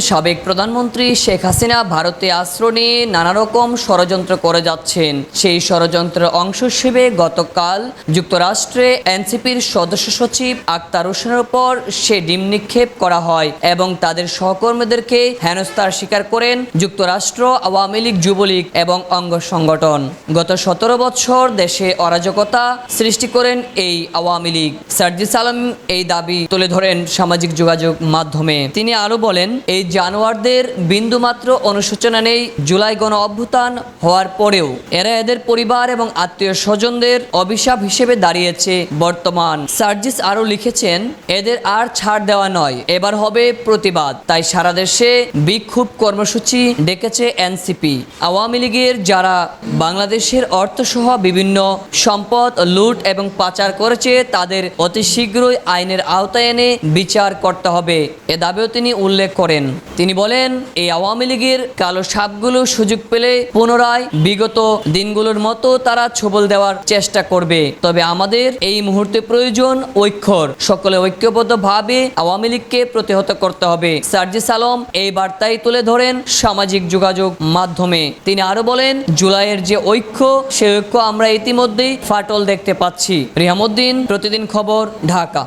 সাবেক প্রধানমন্ত্রী শেখ হাসিনা ভারতে আশ্রয় নিয়ে নানা রকম ষড়যন্ত্র করে যাচ্ছেন। সেই ষড়যন্ত্রের অংশ হিসেবে গতকাল যুক্তরাষ্ট্রে এনসিপির সদস্য সচিব আক্তার হোসেনের উপর সে ডিম নিক্ষেপ করা হয় এবং তাদের সহকর্মীদেরকে হেনস্থার স্বীকার করেন যুক্তরাষ্ট্র, আওয়ামী লীগ, যুবলীগ এবং অঙ্গ সংগঠন। গত সতেরো বছর দেশে অরাজকতা সৃষ্টি করেন এই আওয়ামী লীগ। সার্জিস আলম এই দাবি তুলে ধরেন সামাজিক যোগাযোগ মাধ্যমে। তিনি আরও বলেন, এই জানোয়ারদের বিন্দুমাত্র অনুশোচনা নেই, জুলাই গণ অভ্যুত্থান হওয়ার পরেও। এরা এদের পরিবার এবং আত্মীয় স্বজনদের অভিশাপ হিসেবে দাঁড়িয়েছে বর্তমান। সার্জিস আরও লিখেছেন, এদের আর ছাড় দেওয়া নয়, এবার হবে প্রতিবাদ। তাই সারা দেশে বিক্ষোভ কর্মসূচি ডেকেছে এনসিপি। আওয়ামী লীগের যারা বাংলাদেশের অর্থসহ বিভিন্ন সম্পদ, লুট এবং পাচার করেছে, তাদের অতি শীঘ্রই আইনের আওতায় এনে বিচার করতে হবে। এ দাবিও তিনি উল্লেখ করেন। তিনি বলেন, এই আওয়ামী লীগের কালো সাপগুলো সুযোগ পেলে পুনরায় বিগত দিনগুলোর মতো তারা ছবল দেওয়ার চেষ্টা করবে। তবে আমাদের এই মুহূর্তে প্রয়োজন ঐক্যর। সকলে ঐক্যবদ্ধভাবে আওয়ামী লীগকে প্রতিহত করতে হবে। সার্জিস আলম এই বার্তাই তুলে ধরেন সামাজিক যোগাযোগ মাধ্যমে। তিনি আরও বলেন, জুলাইয়ের যে ঐক্য সেই ঐক্য আমরা ইতিমধ্যেই ফাটল দেখতে পাচ্ছি। রিহামুদ্দিন প্রতিদিন খবর, ঢাকা।